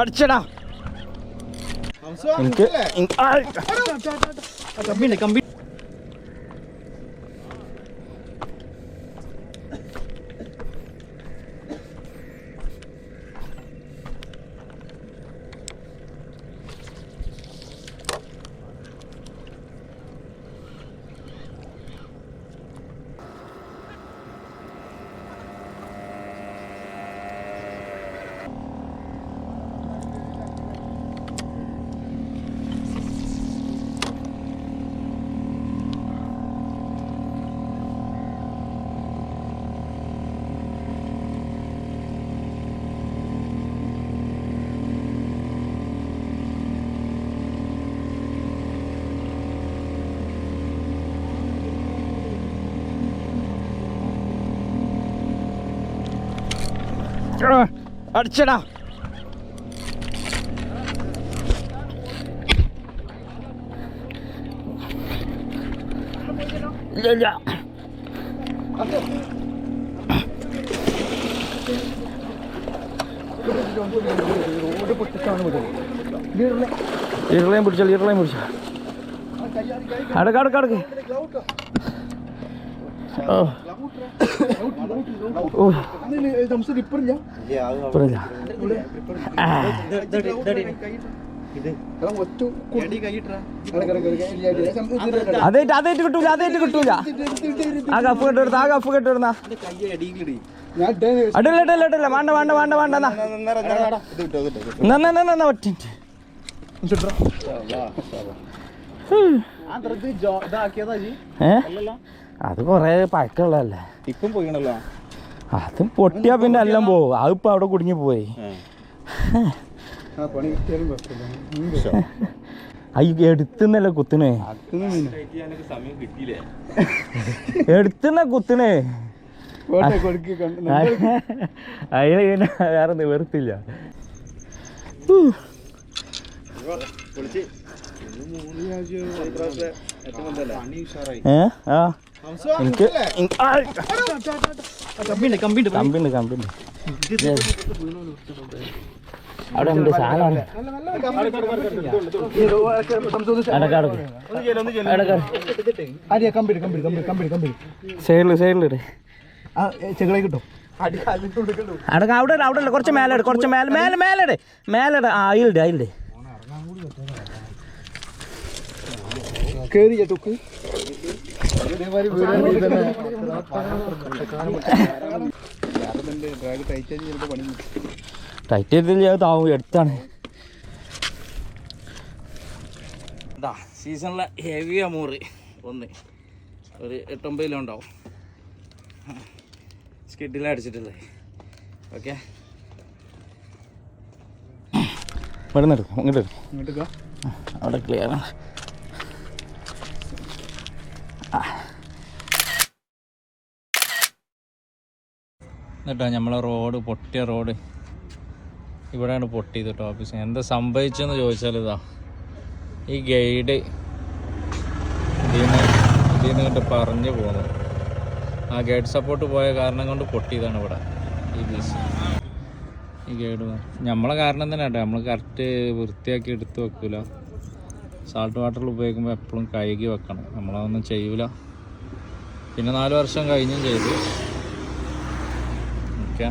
അടിച്ചടാ. എനിക്ക് കമ്പിണ്ട് കമ്പി അടിച്ചടാ. ഇല്ല ഇരുളയും പിടിച്ചാൽ ഇരുളയും പിടിച്ചാൽ അടക്ക അടക്ക അടക്ക്. ഓ. അതേറ്റ് അതേറ്റ് കിട്ടൂല അതേറ്റ് കിട്ടൂല. ആ കഫ് കെട്ടിടുന്ന ആ കഫ് കെട്ടിടുന്ന അടില്ല അടില്ല അടില്ല വേണ്ട വേണ്ട വേണ്ട വേണ്ട. എന്നാ. ഒറ്റ. ഏ? അത് കൊറേ പഴക്കമുള്ളതല്ലേ ഇപ്പം പോയിണല്ലോ? അത് പൊട്ടിയാ പിന്നെ എല്ലാം പോവും. അതിപ്പോ അവിടെ കുടുങ്ങി പോയി. അയ്യ എടുത്തുന്നല്ലേ കുത്തിനേ? സമയം കിട്ടിയില്ലേ? എടുത്തുന്ന കുത്തിനേ? അതിന് പിന്നെ വേറെ നിവർത്തില്ല ഏ? ആ. എനിക്ക് കമ്പിണ്ട് കമ്പിണ്ട് കമ്പിണ്ട് കമ്പിണ്ട് അവിടെ ഉണ്ട് സാധനം സൈഡിൽ സൈഡിലിട്. അടക്ക അവിടെ അവിടെ ഇല്ല കുറച്ച് മേലെ കുറച്ച് മേലെ മേലെ മേലെ ഇട്. ആ ഇട്. ആ കേറി അതിലിട്. ടൈറ്റ് ചെയ്തില്ല താവും എടുത്താണ്. സീസണിലെ ഹെവി അമൂറ് ഒന്ന്. ഒരു എട്ടൊമ്പത് കിലോ ഉണ്ടാവും. സ്കിഡിലാണ് അടിച്ചിട്ടുള്ളത്. ഓക്കെ ഇവിടെ നിന്ന് എടുക്കും. ഇങ്ങോട്ട് എടുക്കും. അവിടെ ക്ലിയർ ആണ്. എന്നിട്ടാ നമ്മളെ റോഡ് പൊട്ടിയ റോഡ്. ഇവിടെയാണ് പൊട്ടിയത് കേട്ടോ ഓഫീസ് എന്താ സംഭവിച്ചെന്ന് ചോദിച്ചാൽ ഇതാ ഈ ഗൈഡ് നിന്ന് കണ്ട് പറഞ്ഞു പോകുന്നു ആ ഗൈഡ് സപ്പോർട്ട് പോയ കാരണം കൊണ്ട് പൊട്ടിയതാണ് ഇവിടെ ഈ ബീസ് ഈ ഗൈഡ് നമ്മളെ കാരണം തന്നെ കേട്ടോ. നമ്മൾ കറക്റ്റ് വൃത്തിയാക്കി എടുത്ത് വെക്കില്ല സാൾട്ട് വാട്ടറിൽ ഉപയോഗിക്കുമ്പോൾ എപ്പോഴും കഴുകി വെക്കണം. നമ്മളതൊന്നും ചെയ്യൂല. പിന്നെ നാല് വർഷം കഴിഞ്ഞും ചെയ്തു. ഓക്കെ